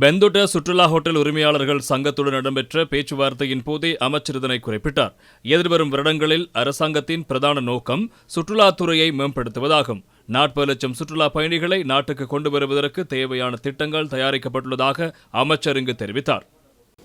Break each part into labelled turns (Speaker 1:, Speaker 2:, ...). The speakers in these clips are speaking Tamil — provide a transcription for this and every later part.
Speaker 1: பெந்துட சுற்றுலா ஹோட்டல் உரிமையாளர்கள் சங்கத்துடன் இடம்பெற்ற பேச்சுவார்த்தையின் போதே அமைச்சர் இதனை குறிப்பிட்டார். எதிர்வரும் வருடங்களில் அரசாங்கத்தின் பிரதான நோக்கம் சுற்றுலாத்துறையை மேம்படுத்துவதாகும். நாற்பது லட்சம் சுற்றுலா பயணிகளை நாட்டுக்கு கொண்டு வருவதற்கு தேவையான திட்டங்கள் தயாரிக்கப்பட்டுள்ளதாக அமைச்சர் இங்கு தெரிவித்தார்.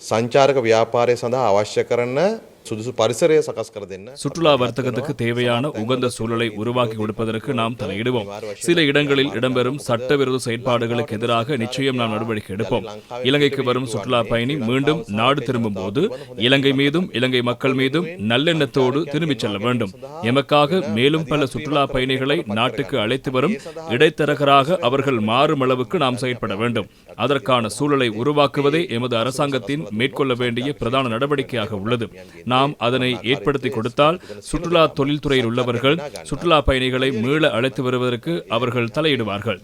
Speaker 2: சஞ்சாரக வியாபாரி சந்தா அவசியக்கரன සුදුසු පරිසරය සකස් කර දෙන්න.
Speaker 1: சுற்றுலா வர்த்தகத்துக்கு தேவையான உகந்த சூழலை உருவாக்கி கொடுப்பதற்கு நாம் தலையிடுவோம் சில இடங்களில் இடம்பெறும் சட்டவிரோத செயற்பாடுகளுக்கு எதிராக நிச்சயம் நாம் நடவடிக்கை எடுப்போம் இலங்கைக்கு வரும் சுற்றுலா பயணி மீண்டும் நாடு திரும்பும் போது இலங்கை மீதும் இலங்கை மக்கள் மீதும் நல்லெண்ணத்தோடு திரும்பிச் செல்ல வேண்டும் எமக்காக மேலும் பல சுற்றுலா பயணிகளை நாட்டுக்கு அழைத்து வரும் இடைத்தரகராக அவர்கள் மாறும் அளவுக்கு நாம் செயற்பட வேண்டும் அதற்கான சூழலை உருவாக்குவதே எமது அரசாங்கத்தின் மேற்கொள்ள வேண்டிய பிரதான நடவடிக்கையாக உள்ளது நாம் அதனை ஏற்படுத்தி கொடுத்தால் சுற்றுலா தொழில்துறையில் உள்ளவர்கள் சுற்றுலா பயணிகளை மீள அழைத்து வருவதற்கு அவர்கள் தலையிடுவார்கள்.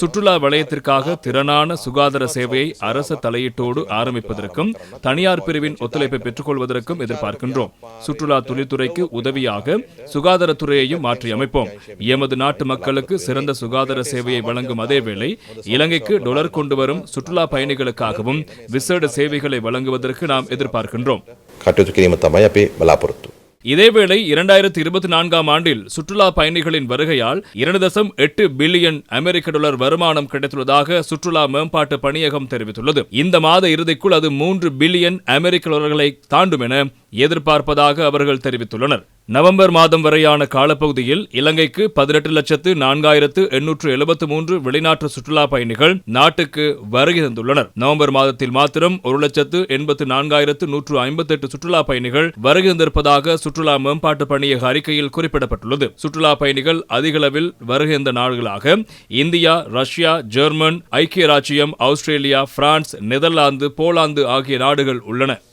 Speaker 1: சுற்றுலா வலயத்திற்காக திறனான சுகாதார சேவையை அரசு தலையீட்டோடு ஆரம்பிப்பதற்கும் தனியார் பிரிவின் ஒத்துழைப்பை பெற்றுக்கொள்வதற்கும் எதிர்பார்க்கின்றோம். சுற்றுலா தொழில்துறைக்கு உதவியாக சுகாதாரத்துறையையும் மாற்றி அமைப்போம். எமது நாட்டு மக்களுக்கு சிறந்த சுகாதார சேவையை வழங்கும் அதேவேளை இலங்கைக்கு டொலர் கொண்டு வரும் சுற்றுலா பயணிகளுக்காகவும் விசேட சேவைகளை வழங்குவதற்கு நாம் எதிர்பார்க்கின்றோம்.
Speaker 2: කටයුතු කිරීම තමයි අපේ බලාපොරොත්තු.
Speaker 1: இதேவேளை இரண்டாயிரத்தி இருபத்தி நான்காம் ஆண்டில் சுற்றுலா பயணிகளின் வருகையால் இரண்டு தசம் எட்டு பில்லியன் அமெரிக்க டாலர் வருமானம் கிடைத்துள்ளதாக சுற்றுலா மேம்பாட்டு பணியகம் தெரிவித்துள்ளது இந்த மாத இறுதிக்குள் அது மூன்று பில்லியன் அமெரிக்க டாலர்களை தாண்டும் என எதிர்பார்ப்பதாக அவர்கள் தெரிவித்துள்ளனர் நவம்பர் மாதம் வரையான காலப்பகுதியில் இலங்கைக்கு பதினெட்டு லட்சத்து நான்காயிரத்து எண்ணூற்று எழுபத்து மூன்று வெளிநாட்டு சுற்றுலா பயணிகள் நாட்டுக்கு வருகை தந்துள்ளனர். நவம்பர் மாதத்தில் மாத்திரம் ஒரு லட்சத்து எண்பத்து நான்காயிரத்து நூற்று ஐம்பத்தி எட்டு சுற்றுலா பயணிகள் வருகை தந்திருப்பதாக சுற்றுலா மேம்பாட்டு பணியக அறிக்கையில் குறிப்பிடப்பட்டுள்ளது. சுற்றுலா பயணிகள் அதிகளவில் வருகின்ற நாடுகளாக இந்தியா ரஷ்யா ஜெர்மன் ஐக்கிய ராச்சியம் ஆஸ்திரேலியா பிரான்ஸ் நெதர்லாந்து போலாந்து ஆகிய நாடுகள் உள்ளன.